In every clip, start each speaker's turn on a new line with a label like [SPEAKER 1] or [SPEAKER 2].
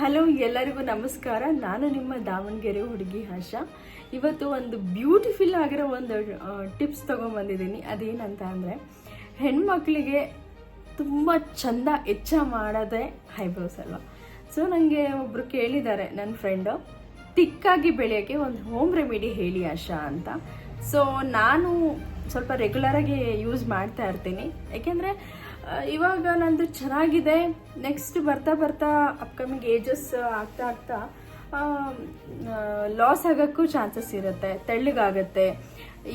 [SPEAKER 1] Hello ಎಲ್ಲರಿಗೂ ನಮಸ್ಕಾರ. ನಾನು ನಿಮ್ಮ ದಾವಣಗೆರೆ ಹುಡುಗಿ ಆಶಾ ಇವತ್ತು ಒಂದು ಬ್ಯೂಟಿಫುಲ್ ಆಗಿರೋ ಒಂದು ಟಿಪ್ಸ್ ತೊಗೊಂಬಂದಿದ್ದೀನಿ. ಅದೇನಂತ ಅಂದರೆ, ಹೆಣ್ಮಕ್ಳಿಗೆ ತುಂಬ ಚಂದ ಹೆಚ್ಚ ಮಾಡೋದೇ ಹೈಬ್ರೋಸ್ ಅಲ್ವಾ? ಸೊ ನನಗೆ ಒಬ್ಬರು ಕೇಳಿದ್ದಾರೆ ನನ್ನ ಫ್ರೆಂಡು ತಿಕ್ಕಾಗಿ ಬೆಳೆಯೋಕ್ಕೆ ಒಂದು ಹೋಮ್ ರೆಮಿಡಿ ಹೇಳಿ ಆಶಾ ಅಂತ. ಸೊ ನಾನು ಸ್ವಲ್ಪ ರೆಗ್ಯುಲರಾಗಿ ಯೂಸ್ ಮಾಡ್ತಾ ಇರ್ತೀನಿ. ಯಾಕೆಂದರೆ ಇವಾಗ ನಂದು ಚೆನ್ನಾಗಿದೆ. ನೆಕ್ಸ್ಟ್ ಬರ್ತಾ ಬರ್ತಾ ಅಪ್ಕಮಿಂಗ್ ಏಜಸ್ ಆಗ್ತಾ ಆಗ್ತಾ ಲಾಸ್ ಆಗೋಕ್ಕೂ ಚಾನ್ಸಸ್ ಇರುತ್ತೆ, ತೆಳ್ಳಗಾಗತ್ತೆ.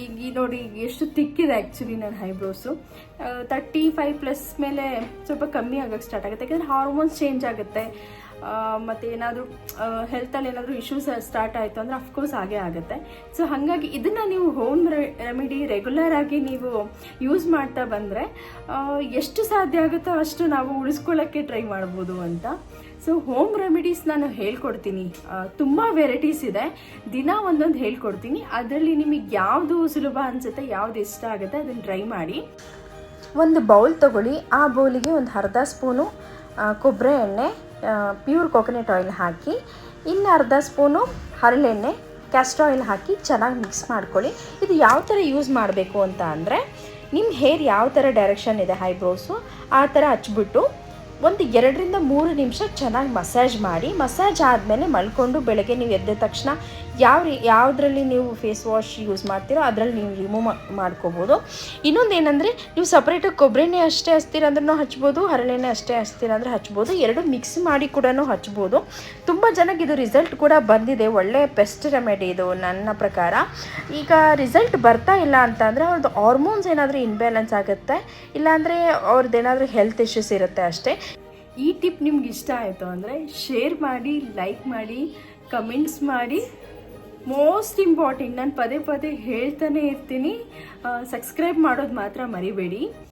[SPEAKER 1] ಈಗ ನೋಡಿ ಎಷ್ಟು ತಿಕ್ಕಿದೆ ಆ್ಯಕ್ಚುಲಿ ನನ್ನ ಐಬ್ರೋಸು ತರ್ಟಿ ಫೈವ್ ಪ್ಲಸ್ ಮೇಲೆ ಸ್ವಲ್ಪ ಕಮ್ಮಿ ಆಗೋಕ್ಕೆ ಸ್ಟಾರ್ಟ್ ಆಗುತ್ತೆ. ಯಾಕಂದರೆ ಹಾರ್ಮೋನ್ಸ್ ಚೇಂಜ್ ಆಗುತ್ತೆ. ಮತ್ತೆ ಏನಾದರೂ ಹೆಲ್ತಲ್ಲಿ ಏನಾದರೂ ಇಶ್ಯೂಸ್ ಸ್ಟಾರ್ಟ್ ಆಯಿತು ಅಂದರೆ ಅಫ್ಕೋರ್ಸ್ ಹಾಗೇ ಆಗುತ್ತೆ. ಸೊ ಹಾಗಾಗಿ ಇದನ್ನು ನೀವು ಹೋಮ್ ರೆಮಿಡಿ ರೆಗ್ಯುಲರ್ ಆಗಿ ನೀವು ಯೂಸ್ ಮಾಡ್ತಾ ಬಂದರೆ ಎಷ್ಟು ಸಾಧ್ಯ ಆಗುತ್ತೋ ಅಷ್ಟು ನಾವು ಉಳಿಸ್ಕೊಳ್ಳೋಕ್ಕೆ ಟ್ರೈ ಮಾಡ್ಬೋದು ಅಂತ. ಸೊ ಹೋಮ್ ರೆಮಿಡೀಸ್ ನಾನು ಹೇಳ್ಕೊಡ್ತೀನಿ. ತುಂಬ ವೆರೈಟೀಸ್ ಇದೆ. ದಿನ ಒಂದೊಂದು ಹೇಳ್ಕೊಡ್ತೀನಿ. ಅದರಲ್ಲಿ ನಿಮಗೆ ಯಾವುದು ಸುಲಭ ಅನಿಸುತ್ತೆ, ಯಾವ್ದು ಇಷ್ಟ ಆಗುತ್ತೆ ಅದನ್ನು ಟ್ರೈ ಮಾಡಿ.
[SPEAKER 2] ಒಂದು ಬೌಲ್ ತಗೊಳ್ಳಿ. ಆ ಬೌಲಿಗೆ ಒಂದು ಅರ್ಧ ಸ್ಪೂನು ಕೊಬ್ಬರಿ ಎಣ್ಣೆ ಪ್ಯೂರ್ ಕೊಕೊನೆಟ್ ಆಯಿಲ್ ಹಾಕಿ, ಇನ್ನು ಅರ್ಧ ಸ್ಪೂನು ಹರಳೆಣ್ಣೆ ಕ್ಯಾಸ್ಟರ್ ಆಯಿಲ್ ಹಾಕಿ ಚೆನ್ನಾಗಿ ಮಿಕ್ಸ್ ಮಾಡ್ಕೊಳ್ಳಿ. ಇದು ಯಾವ ಥರ ಯೂಸ್ ಮಾಡಬೇಕು ಅಂತ ಅಂದರೆ ನಿಮ್ಮ ಹೇರ್ ಯಾವ ಥರ ಡೈರೆಕ್ಷನ್ ಇದೆ ಹೈಬ್ರೋಸು ಆ ಥರ ಹಚ್ಬಿಟ್ಟು ಒಂದು ಎರಡರಿಂದ ಮೂರು ನಿಮಿಷ ಚೆನ್ನಾಗಿ ಮಸಾಜ್ ಮಾಡಿ, ಮಸಾಜ್ ಆದಮೇಲೆ ಮಲ್ಕೊಂಡು ಬೆಳಗ್ಗೆ ನೀವು ಎದ್ದ ತಕ್ಷಣ ಯಾವ ರೀ, ಯಾವುದ್ರಲ್ಲಿ ನೀವು ಫೇಸ್ ವಾಶ್ ಯೂಸ್ ಮಾಡ್ತೀರೋ ಅದರಲ್ಲಿ ನೀವು ರಿಮೂವ್ ಮಾಡ್ಕೋಬೋದು. ಇನ್ನೊಂದು ಏನಂದರೆ ನೀವು ಸಪ್ರೇಟಾಗಿ ಕೊಬ್ಬರಿನೇ ಅಷ್ಟೇ ಹಚ್ತೀರ ಅಂದ್ರೂ ಹಚ್ಬೋದು, ಹರಳೆಣ್ಣೆ ಅಷ್ಟೇ ಹಚ್ತೀರ ಅಂದರೆ ಹಚ್ಬೋದು, ಎರಡು ಮಿಕ್ಸ್ ಮಾಡಿ ಕೂಡ ಹಚ್ಬೋದು. ತುಂಬ ಜನಕ್ಕೆ ಇದು ರಿಸಲ್ಟ್ ಕೂಡ ಬಂದಿದೆ, ಒಳ್ಳೆ ಬೆಸ್ಟ್ ರೆಮೆಡಿ ಇದು ನನ್ನ ಪ್ರಕಾರ. ಈಗ ರಿಸಲ್ಟ್ ಬರ್ತಾ ಇಲ್ಲ ಅಂತ ಅಂದರೆ ಅವ್ರದ್ದು ಹಾರ್ಮೋನ್ಸ್ ಏನಾದರೂ ಇನ್ಬ್ಯಾಲೆನ್ಸ್ ಆಗುತ್ತೆ, ಇಲ್ಲಾಂದರೆ ಅವ್ರದ್ದು ಏನಾದರೂ ಹೆಲ್ತ್ ಇಶ್ಯೂಸ್ ಇರುತ್ತೆ ಅಷ್ಟೇ.
[SPEAKER 1] ಈ ಟಿಪ್ ನಿಮ್ಗೆ ಇಷ್ಟ ಆಯಿತು ಅಂದರೆ ಶೇರ್ ಮಾಡಿ ಲೈಕ್ ಮಾಡಿ ಕಮೆಂಟ್ಸ್ ಮಾಡಿ. ಮೋಸ್ಟ್ ಇಂಪಾರ್ಟೆಂಟ್ ನಾನು ಪದೇ ಪದೇ ಹೇಳ್ತಾನೆ ಇರ್ತೀನಿ. ಸಬ್ಸ್ಕ್ರೈಬ್ ಮಾಡೋದು ಮಾತ್ರ ಮರಿಬೇಡಿ.